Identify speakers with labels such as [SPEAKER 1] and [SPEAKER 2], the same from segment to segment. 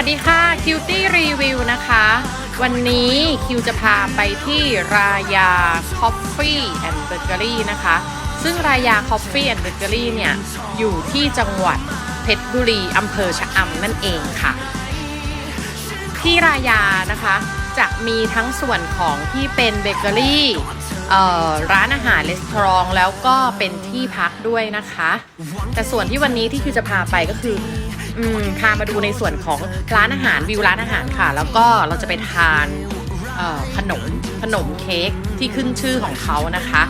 [SPEAKER 1] วัสดีค่ะคิวตี้รีวิวนะคะ วันนี้คิวจะพาไปที่รายาคอฟฟี่แอนด์เบเกอรี่นะคะ ซึ่งรายาคอฟฟี่แอนด์เบเกอรี่เนี่ย อยู่ที่จังหวัดเพชรบุรีอำเภอชะอำนั่นเองค่ะ ที่รายานะคะ จะมีทั้งส่วนของที่เป็นเบเกอรี่ร้านอาหารรีสอร์ทแล้วก็เป็นที่พักด้วยนะคะ แต่ส่วนที่วันนี้ที่คือจะพาไปก็คือ พามาดูในส่วนของร้านอาหารวิวร้านอาหารค่ะ แล้วก็เราจะไปทานขนมขนมเค้กที่ขึ้นชื่อของเขานะคะ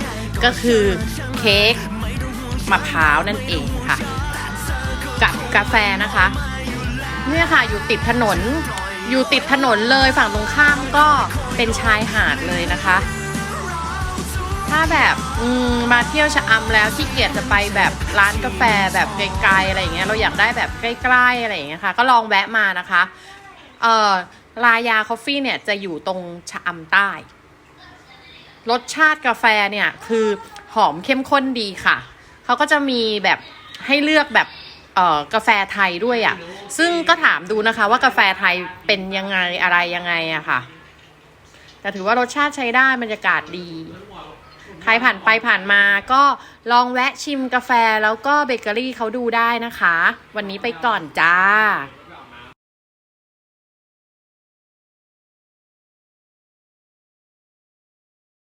[SPEAKER 1] ก็คือเค้กมะพร้าวนั่นเองค่ะ กับกาแฟนะคะ เนี่ยค่ะอยู่ติดถนนอยู่ติดถนนเลยฝั่งตรงข้ามก็เป็นชายหาดเลยนะคะ ถ้าแบบอืมมาเที่ยวชะอำแล้วขี้เกียจจะไปแบบร้านกาแฟแบบไกลๆอะไรอย่างเงี้ยเราอยากได้แบบใกล้ๆอะไรอย่างเงี้ยค่ะ ก็ลองแวะมานะคะเอ่อรายาคอฟฟี่เนี่ยจะอยู่ตรงชะอำใต้ รสชาติกาแฟเนี่ยคือหอมเข้มข้นดีค่ะ เขาก็จะมีแบบให้เลือกแบบเอ่อกาแฟไทยด้วยอะ่ะ ซึ่งก็ถามดูนะคะว่ากาแฟไทยเป็นยังไงอะไรยังไงอะค่ะ แต่ถือว่ารสชาติใช้ได้บรรยากาศดี ใครผ่านไปผ่านมาก็ลองแวะชิมกาแฟแล้วก็เบเกอรี่เขาดูได้นะคะ วันนี้ไปก่อนจ้า